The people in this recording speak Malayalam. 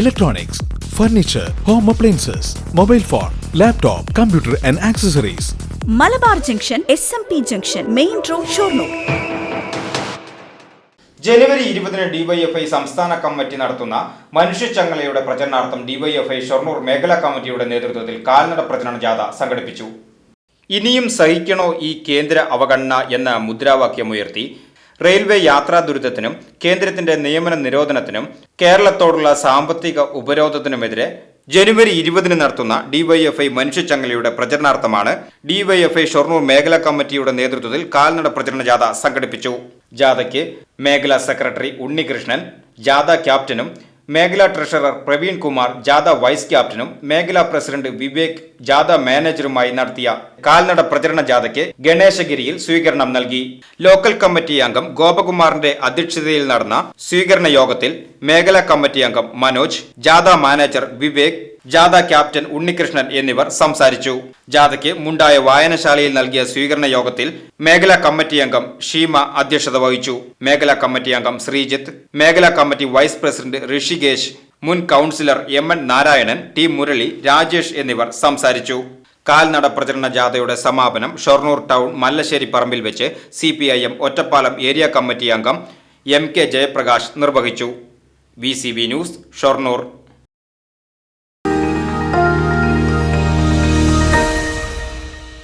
electronics, furniture home appliances mobile phone laptop computer and accessories Malabar junction S M P junction main road Shoranur. ജനുവരി ഇരുപതിന് ഡിവൈഎഫ്ഐ സംസ്ഥാന കമ്മിറ്റി നടത്തുന്ന മനുഷ്യച്ചങ്ങലയുടെ പ്രചരണാർത്ഥം ഡിവൈഎഫ്ഐ ഷൊർണൂർ മേഖലാ കമ്മിറ്റിയുടെ നേതൃത്വത്തിൽ കാൽനട പ്രചരണ ജാഥ സംഘടിപ്പിച്ചു. ഇനിയും സഹിക്കണോ ഈ കേന്ദ്ര അവഗണന എന്ന മുദ്രാവാക്യമുയർത്തി റെയിൽവേ യാത്രാ ദുരിതത്തിനും കേന്ദ്രത്തിന്റെ നിയമന നിരോധനത്തിനും കേരളത്തോടുള്ള സാമ്പത്തിക ഉപരോധത്തിനുമെതിരെ ജനുവരി ഇരുപതിന് നടത്തുന്ന ഡിവൈഎഫ്ഐ മനുഷ്യച്ചങ്ങലയുടെ പ്രചരണാർത്ഥമാണ് ഡിവൈഎഫ്ഐ ഷൊർണൂർ മേഖലാ കമ്മിറ്റിയുടെ നേതൃത്വത്തിൽ കാൽനട പ്രചരണ ജാഥ സംഘടിപ്പിച്ചു. ജാഥയ്ക്ക് മേഖലാ സെക്രട്ടറി ഉണ്ണികൃഷ്ണൻ ജാഥ ക്യാപ്റ്റനും മേഖലാ ട്രഷറർ പ്രവീൺ കുമാർ ജാഥ വൈസ് ക്യാപ്റ്റനും മേഖലാ പ്രസിഡന്റ് വിവേക് ജാഥ മാനേജറുമായി നടത്തിയ കാൽനട പ്രചരണ ജാഥയ്ക്ക് ഗണേശഗിരിയിൽ സ്വീകരണം നൽകി. ലോക്കൽ കമ്മിറ്റി അംഗം ഗോപകുമാറിന്റെ അധ്യക്ഷതയിൽ നടന്ന സ്വീകരണ യോഗത്തിൽ മേഖലാ കമ്മിറ്റി അംഗം മനോജ് ജാഥ മാനേജർ വിവേക് ജാഥ ക്യാപ്റ്റൻ ഉണ്ണികൃഷ്ണൻ എന്നിവർ സംസാരിച്ചു. ജാഥയ്ക്ക് മുണ്ടായ വായനശാലയിൽ നൽകിയ സ്വീകരണ യോഗത്തിൽ മേഖലാ കമ്മിറ്റി അംഗം ഷീമ അധ്യക്ഷത വഹിച്ചു. മേഖലാ കമ്മിറ്റി അംഗം ശ്രീജിത്ത് മേഖലാ കമ്മിറ്റി വൈസ് പ്രസിഡന്റ് ഋഷികേശ് മുൻ councillor M N Narayanan T Murali Rajesh എന്നിവർ സംസാരിച്ചു. കാൽനട പ്രചരണ ജാഥയുടെ സമാപനം ഷൊർണൂർ ടൗൺ മല്ലശ്ശേരി പറമ്പിൽ വെച്ച് C P I M Ottapalam area committee അംഗം എം കെ ജയപ്രകാശ് നിർവഹിച്ചു. V C V news Shoranur.